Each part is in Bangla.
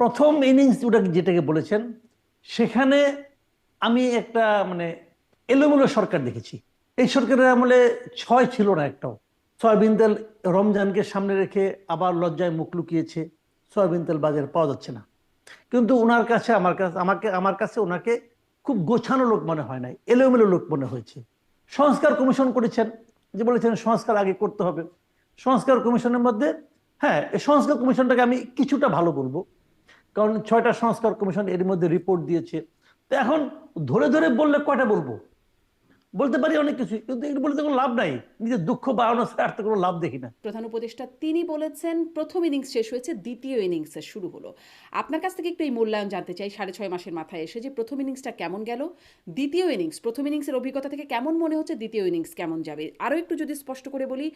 প্রথম ইনিংস ওটা যেটাকে বলেছেন, সেখানে আমি একটা মানে এলোমেলো সরকার দেখেছি। এই সরকারের আমলে ছয় ছিল না একটাও। সয়াবিন তেল রমজানকে সামনে রেখে আবার লজ্জায় মুখ লুকিয়েছে, সয়াবিন তেল বাজারে পাওয়া যাচ্ছে না। কিন্তু ওনার কাছে, আমার কাছে, আমাকে, আমার কাছে ওনাকে খুব গোছানো লোক মনে হয় নাই, এলোমেলো লোক মনে হয়েছে। সংস্কার কমিশন করেছেন, যে বলেছেন সংস্কার আগে করতে হবে। সংস্কার কমিশনের মধ্যে হ্যাঁ সংস্কার কমিশনটাকে আমি কিছুটা ভালো বলব। কারণ ছয়টা সংস্কার কমিশন এর মধ্যে রিপোর্ট দিয়েছে। তো এখন ধরে ধরে বললে কয়টা বলব? বলতে পারি অনেক কিছু, কিন্তু এগুলো বলতে কোনো লাভ নাই। নিজের দুঃখ বাড়ানো ছাড়া তো কোনো লাভ দেখি না। প্রধান উপদেষ্টা তিনি বলেছেন, প্রথম ইনিংস শেষ হয়েছে, দ্বিতীয় ইনিংসে শুরু হলো। আপনার কাছ থেকে একটু এই মূল্যায়ন জানতে চাই, সাড়ে ছয় মাসের মাথায় এসে যে প্রথম ইনিংসটা কেমন গেল, দ্বিতীয় ইনিংস, প্রথম ইনিংসের অভিজ্ঞতা থেকে কেমন মনে হচ্ছে, দ্বিতীয় ইনিংস কেমন যাবে? আরও একটু যদি স্পষ্ট করে বলি,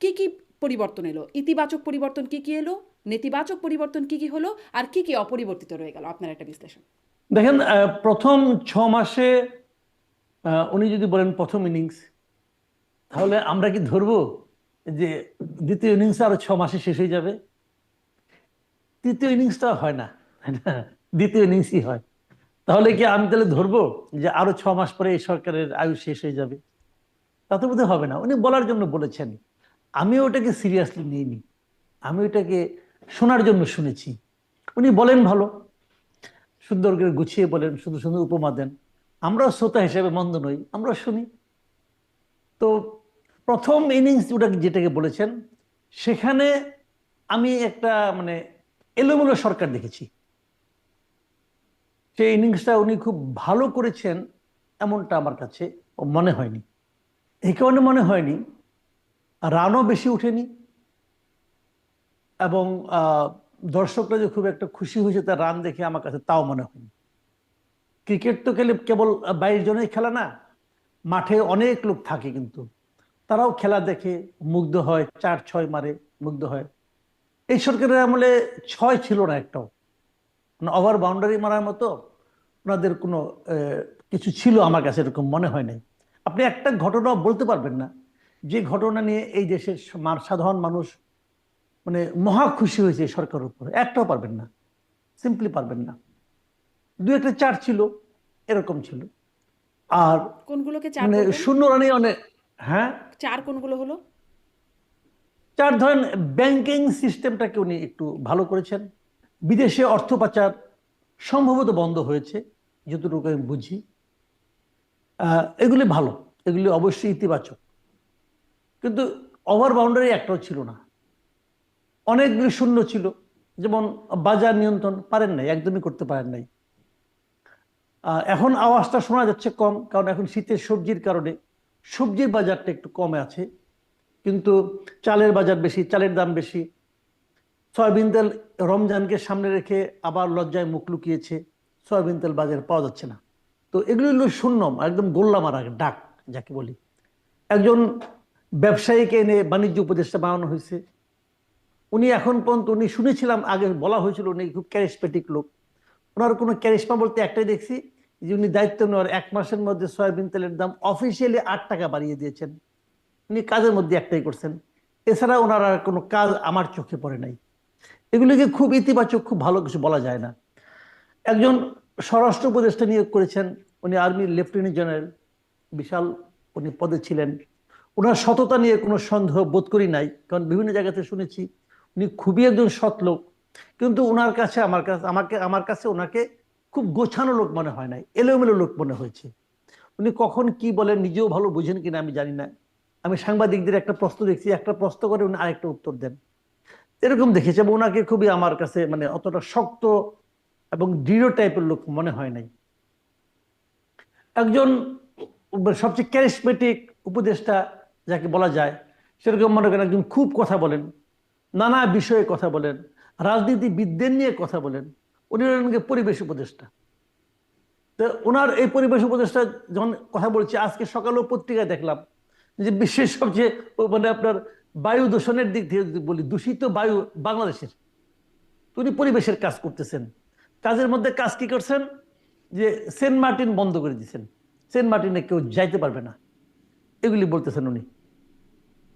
কি কি পরিবর্তন এলো। ইতিবাচক পরিবর্তন কি কি এলো? নেতিবাচক পরিবর্তন কি কি হলো? আর কি কি অপরিবর্তিত রয়ে গেল? আপনার একটা বিশ্লেষণ। দেখেন প্রথম ছ মাসে উনি যদি বলেন প্রথম ইনিংস, তাহলে আমরা কি ধরবো যে দ্বিতীয় ইনিংস আরও ছ মাসে শেষ হয়ে যাবে? তৃতীয় ইনিংসটা হয় না দ্বিতীয় ইনিংসই হয়। তাহলে কি আমি তাহলে ধরবো যে আরও ছ মাস পরে এই সরকারের আয়ু শেষ হয়ে যাবে? তা তো বোধহয় হবে না। উনি বলার জন্য বলেছেন আমি ওটাকে সিরিয়াসলি নিইনি। আমি ওটাকে শোনার জন্য শুনেছি। উনি বলেন ভালো। সুন্দর করে গুছিয়ে বলেন সুন্দর সুন্দর উপমা দেন। আমরাও শ্রোতা হিসেবে মন্দ নই, আমরা শুনি। তো প্রথম ইনিংস ওটা যেটাকে বলেছেন, সেখানে আমি একটা মানে এলোমেলো সরকার দেখেছি। সেই ইনিংসটা উনি খুব ভালো করেছেন, এমনটা আমার কাছে মনে হয়নি। এই কারণে মনে হয়নি রানও বেশি উঠেনি এবং দর্শকরা যে খুব একটা খুশি হয়েছে তার রান দেখে আমার কাছে তাও মনে হয়নি। ক্রিকেট তো খেলে কেবল বাইশ জনের খেলা না, মাঠে অনেক লোক থাকে কিন্তু। তারাও খেলা দেখে মুগ্ধ হয়, চার ছয় মারে মুগ্ধ হয়। এই সরকারের আমলে ছয় ছিল না একটাও। মানে ওভার বাউন্ডারি মারার মতো ওনাদের কোনো কিছু ছিল আমার কাছে এরকম মনে হয় নাই। আপনি একটা ঘটনা বলতে পারবেন না। যে ঘটনা নিয়ে এই দেশের সাধারণ মানুষ মানে মহা খুশি হয়েছে সরকারের উপরে। একটাও পারবেন না। সিম্পলি পারবেন না। দু একটা চার ছিল এরকম ছিল। আর কোনগুলোকে চার মানে শূন্য রানে অনেক হ্যাঁ? চার কোনগুলো হলো? চার ধরেন ব্যাংকিং সিস্টেমটাকে উনি একটু ভালো করেছেন। বিদেশে অর্থ পাচার সম্ভবত বন্ধ হয়েছে যতটুকু আমি বুঝি। এগুলি ভালো। এগুলি অবশ্যই ইতিবাচক। কিন্তু ওভার বাউন্ডারি একটাও ছিল না। অনেকগুলি শূন্য ছিল, যেমন বাজার নিয়ন্ত্রণ পারেন নাই, একদমই করতে পারেন নাই। এখন আওয়াজটা শোনা যাচ্ছে কম, কারণ এখন শীতের সবজির কারণে সবজির বাজারটা একটু কমে আছে। কিন্তু চালের বাজার বেশি, চালের দাম বেশি। সয়াবিন তেল রমজানকে সামনে রেখে আবার লজ্জায় মুখ লুকিয়েছে, সয়াবিন তেল বাজারে পাওয়া যাচ্ছে না। তো এগুলো হলো শূন্য, একদম গোল্লা মারা ডাক, যাকে বলি। একজন ব্যবসায়ীকে এনে বাণিজ্য উপদেষ্টা বানানো হয়েছে। উনি এখন পর্যন্ত, উনি শুনেছিলাম, আগে বলা হয়েছিল উনি খুব ক্যারিসমেটিক লোক। ওনার কোনো ক্যারিসমা বলতে একটাই দেখছি, যে উনি দায়িত্ব নেওয়ার এক মাসের মধ্যে সয়াবিন তেলের দাম অফিসিয়ালি আট টাকা বাড়িয়ে দিয়েছেন। উনি কাজের মধ্যে একটাই করছেন। এছাড়া ওনার আর কোনো কাজ আমার চোখে পড়ে নাই। এগুলিকে খুব ইতিবাচক, খুব ভালো কিছু বলা যায় না। একজন স্বরাষ্ট্র উপদেষ্টা নিয়োগ করেছেন, উনি আর্মির লেফটেন্যান্ট জেনারেল, বিশাল উনি পদে ছিলেন। ওনার সততা নিয়ে কোনো সন্দেহ বোধ করি নাই, কারণ বিভিন্ন জায়গাতে শুনেছি উনি খুবই একজন সৎ লোক। কিন্তু ওনার কাছে আমার কাছে, আমাকে, আমার কাছে ওনাকে খুব গোছানো লোক মনে হয় নাই, এলোমেলো লোক মনে হয়েছে। উনি কখন কি বলেন নিজেও ভালো বুঝেন কিনা আমি জানি না। আমি সাংবাদিকদের একটা প্রশ্ন দেখছি, একটা প্রশ্ন করে উনি আরেকটা উত্তর দেন। এরকম দেখেছি এবং ওনাকে খুবই আমার কাছে মানে অতটা শক্ত এবং দৃঢ় টাইপের লোক মনে হয় নাই। একজন সবচেয়ে ক্যারিসমেটিক উপদেষ্টা যাকে বলা যায়, সেরকম মনে করেন একজন খুব কথা বলেন, নানা বিষয়ে কথা বলেন, রাজনীতিবিদদের নিয়ে কথা বলেন, উনি হলেন পরিবেশ উপদেষ্টা। তো ওনার এই পরিবেশ উপদেষ্টা যখন কথা বলছি, আজকে সকালেও পত্রিকায় দেখলাম যে বিশ্বের সবচেয়ে মানে আপনার বায়ু দূষণের দিক থেকে যদি বলি, দূষিত বায়ু বাংলাদেশের। উনি পরিবেশের কাজ করতেছেন। কাজের মধ্যে কাজ কি করছেন? যে সেন্ট মার্টিন বন্ধ করে দিয়েছেন সেন্ট মার্টিনে কেউ যাইতে পারবে না। এগুলি বলতেছেন উনি।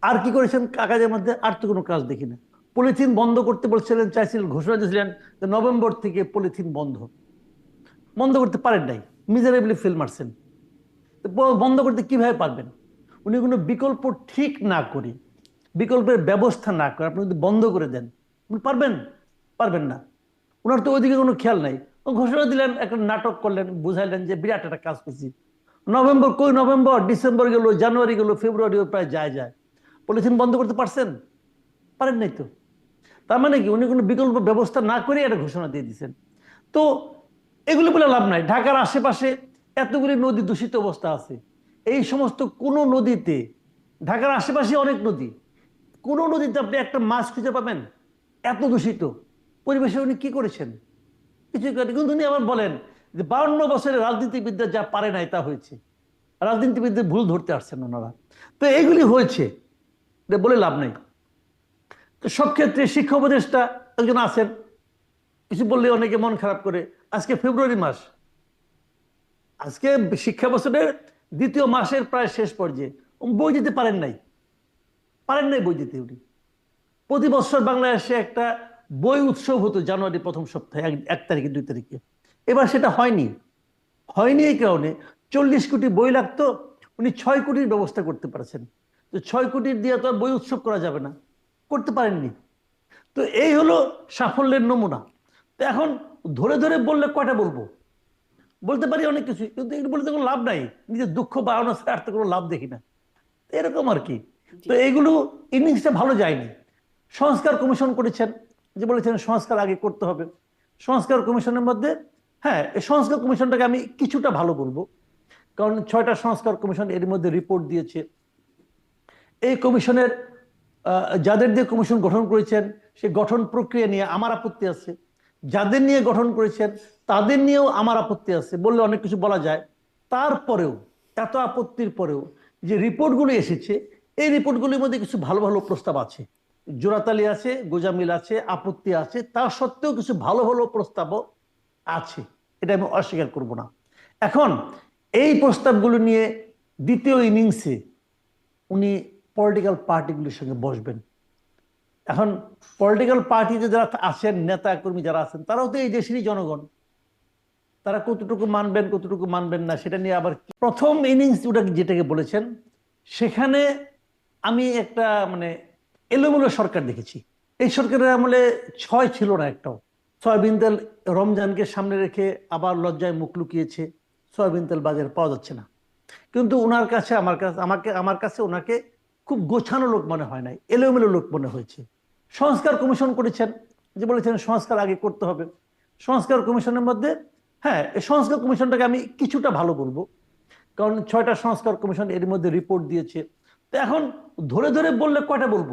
আর কি করেছেন? কাজের মধ্যে আর তো কোনো কাজ দেখি না। পলিথিন বন্ধ করতে বলছিলেন, চাইছিলেন, ঘোষণা দিয়েছিলেন যে নভেম্বর থেকে পলিথিন বন্ধ। বন্ধ করতে পারেন নাই মিজারেবলি ফেল মারছেন। বন্ধ করতে কীভাবে পারবেন? উনি কোনো বিকল্প ঠিক না করে, বিকল্পের ব্যবস্থা না করে, আপনি যদি বন্ধ করে দেন, আপনি পারবেন? পারবেন না। ওনার তো ওইদিকে কোনো খেয়াল নাই। ঘোষণা দিলেন, একটা নাটক করলেন, বুঝাইলেন যে বিরাট একটা কাজ করছি। নভেম্বর, কই নভেম্বর? ডিসেম্বর গেল, জানুয়ারি গেল, ফেব্রুয়ারিও প্রায় যায় যায়। পলিথিন বন্ধ করতে পারছেন? পারেন নাই তো। তার মানে কি, উনি কোনো বিকল্প ব্যবস্থা না করে একটা ঘোষণা দিয়ে দিয়েছেন। তো এগুলো বলে লাভ নাই। ঢাকার আশেপাশে এতগুলি নদী দূষিত অবস্থা আছে। এই সমস্ত কোনো নদীতে, ঢাকার আশেপাশে অনেক নদী, কোনো নদীতে আপনি একটা মাছ খুঁজে পাবেন? এত দূষিত। পরিবেশে উনি কি করেছেন? কিছু করেন কিন্তু উনি আবার বলেন যে বাউন্ন বছরের রাজনীতিবিদরা যা পারে নাই তা হয়েছে। রাজনীতিবিদদের ভুল ধরতে আসছেন ওনারা। তো এইগুলি হয়েছে। এটা বলে লাভ নেই। তো সব ক্ষেত্রে শিক্ষা উপদেষ্টা একজন আছেন। কিছু বললে অনেকে মন খারাপ করে। আজকে ফেব্রুয়ারি মাস। আজকে শিক্ষা বছরের দ্বিতীয় মাসের প্রায় শেষ পর্যায়ে। বই দিতে পারেন নাই। পারেন নাই বই দিতে উনি। প্রতি বছর বাংলাদেশে একটা বই উৎসব হতো জানুয়ারি প্রথম সপ্তাহে এক তারিখে, দুই তারিখে। এবার সেটা হয়নি। হয়নি এই কারণে চল্লিশ কোটি বই লাগতো। উনি ছয় কোটির ব্যবস্থা করতে পারছেন। তো ছয় কোটির দিয়ে তো আর বই উৎসব করা যাবে না। করতে পারেননি। তো এই হলো সাফল্যের নমুনা। তো এখন ধরে ধরে বললে কয়টা বলব? বলতে পারি অনেক কিছু কিন্তু এগুলো বলতে কোনো লাভ নাই। নিজের দুঃখ বাড়ানো আর তো কোনো লাভ দেখি না। এরকম আর কি। তো এইগুলো ইনিংসটা ভালো যায়নি। সংস্কার কমিশন করেছেন যে বলেছেন সংস্কার আগে করতে হবে। সংস্কার কমিশনের মধ্যে হ্যাঁ এই সংস্কার কমিশনটাকে আমি কিছুটা ভালো বলব। কারণ ছয়টা সংস্কার কমিশন এর মধ্যে রিপোর্ট দিয়েছে। এই কমিশনের যাদের দিয়ে কমিশন গঠন করেছেন সেই গঠন প্রক্রিয়া নিয়ে আমার আপত্তি আছে। যাদের নিয়ে গঠন করেছেন, তাদের নিয়েও আমার আপত্তি আছে। বললে অনেক কিছু বলা যায়। তারপরেও, এত আপত্তির পরেও যে রিপোর্টগুলি এসেছে, এই রিপোর্টগুলির মধ্যে কিছু ভালো ভালো প্রস্তাব আছে। জোড়াতালি আছে, গোজামিল আছে, আপত্তি আছে, তা সত্ত্বেও কিছু ভালো ভালো প্রস্তাবও আছে। এটা আমি অস্বীকার করব না। এখন, এই প্রস্তাবগুলো নিয়ে দ্বিতীয় ইনিংসে উনি পলিটিক্যাল পার্টিগুলির সঙ্গে বসবেন। এখন পলিটিক্যাল পার্টিতে যারা আছেন নেতা, কর্মী যারা আছেন, তারাও তো এই দেশেরই জনগণ। তারা কতটুকু মানবেন কতটুকু মানবেন না, সেটা নিয়ে আবার প্রথম ইনিংস ওটা যেটাকে বলেছেন, সেখানে আমি একটা মানে এলোমেলো সরকার দেখেছি। এই সরকারের আমলে ছয় ছিল না একটাও। সয়াবিন তেল রমজানকে সামনে রেখে আবার লজ্জায় মুখ লুকিয়েছে, সয়াবিন তেল বাজারে পাওয়া যাচ্ছে না। কিন্তু ওনার কাছে, আমার কাছে, আমাকে, আমার কাছে ওনাকে খুব গোছানো লোক মনে হয় নাই, এলোমেলো লোক মনে হয়েছে। সংস্কার কমিশন করেছেন, যে বলেছেন সংস্কার আগে করতে হবে। সংস্কার কমিশনের মধ্যে হ্যাঁ সংস্কার কমিশনটাকে আমি কিছুটা ভালো বলব। কারণ ছয়টা সংস্কার কমিশন এর মধ্যে রিপোর্ট দিয়েছে। তো এখন ধরে ধরে বললে কয়টা বলব?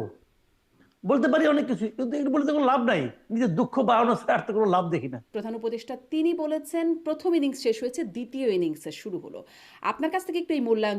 বলতে পারি অনেক কিছু, কিন্তু এটা বলতে কোনো লাভ নাই। নিজের দুঃখ বাড়ানো ছাড়া তো কোনো লাভ দেখি না। প্রধান উপদেষ্টা তিনি বলেছেন, প্রথম ইনিংস শেষ হয়েছে, দ্বিতীয় ইনিংসে শুরু হলো। আপনার কাছ থেকে একটু এই মূল্যায়ন